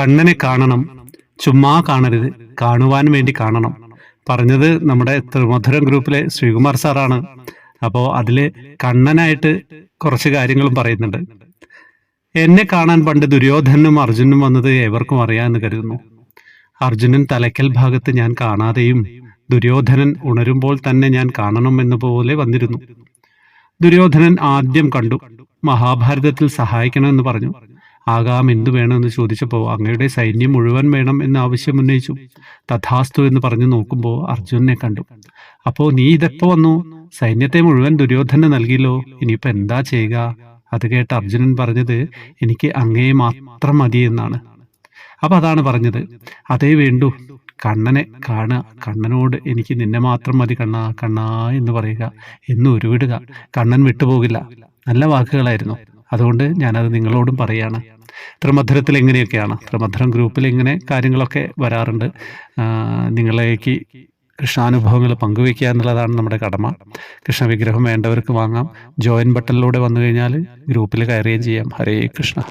കണ്ണനെ കാണണം ചുമ്മാ കാണരുത് കാണുവാൻ വേണ്ടി കാണണം. പറഞ്ഞത് നമ്മുടെ ത്രിമധുരം ഗ്രൂപ്പിലെ ശ്രീകുമാർ സാറാണ്. അപ്പോൾ അതിൽ കണ്ണനായിട്ട് കുറച്ച് കാര്യങ്ങളും പറയുന്നുണ്ട്. എന്നെ കാണാൻ പണ്ട് ദുര്യോധനും അർജുനും വന്നത് ഏവർക്കും അറിയാമെന്ന് കരുതുന്നു. അർജുനൻ തലയ്ക്കൽ ഭാഗത്ത് ഞാൻ കാണാതെയും ദുര്യോധനൻ ഉണരുമ്പോൾ തന്നെ ഞാൻ കാണണം പോലെ വന്നിരുന്നു. ദുര്യോധനൻ ആദ്യം കണ്ടു. മഹാഭാരതത്തിൽ സഹായിക്കണമെന്ന് പറഞ്ഞു. ആകാം എന്തു വേണമെന്ന് ചോദിച്ചപ്പോൾ അങ്ങയുടെ സൈന്യം മുഴുവൻ വേണം എന്ന് ആവശ്യം ഉന്നയിച്ചു. തഥാസ്തു എന്ന് പറഞ്ഞു നോക്കുമ്പോൾ അർജുനനെ കണ്ടു. അപ്പോൾ നീ ഇതെപ്പോ വന്നു? സൈന്യത്തെ മുഴുവൻ ദുര്യോധന നൽകിയല്ലോ. ഇനിയിപ്പോ എന്താ ചെയ്യുക? അത് കേട്ട് അർജുനൻ പറഞ്ഞത് എനിക്ക് അങ്ങയെ മാത്രം മതി എന്നാണ്. അപ്പൊ അതാണ് പറഞ്ഞത്. അതേ വേണ്ടു. കണ്ണനെ കാണുക. കണ്ണനോട് എനിക്ക് നിന്നെ മാത്രം മതി കണ്ണാ. കണ്ണാ എന്ന് പറയുക. എന്ന് ഉരുവിടുക. കണ്ണൻ വിട്ടുപോകില്ല. നല്ല വാക്കുകളായിരുന്നു. അതുകൊണ്ട് ഞാനത് നിങ്ങളോടും പറയാണ്. ത്രിമധുരത്തിൽ എങ്ങനെയൊക്കെയാണ്? ത്രിമധുരം ഗ്രൂപ്പിൽ ഇങ്ങനെ കാര്യങ്ങളൊക്കെ വരാറുണ്ട്. നിങ്ങളേക്ക് കൃഷ്ണാനുഭവങ്ങൾ പങ്കുവയ്ക്കുക എന്നുള്ളതാണ് നമ്മുടെ കടമ. കൃഷ്ണ വിഗ്രഹം വേണ്ടവർക്ക് വാങ്ങാം. ജോയിൻ ബട്ടണിലൂടെ വന്നു കഴിഞ്ഞാൽ ഗ്രൂപ്പിൽ കയറുകയും ചെയ്യാം. ഹരേ കൃഷ്ണ.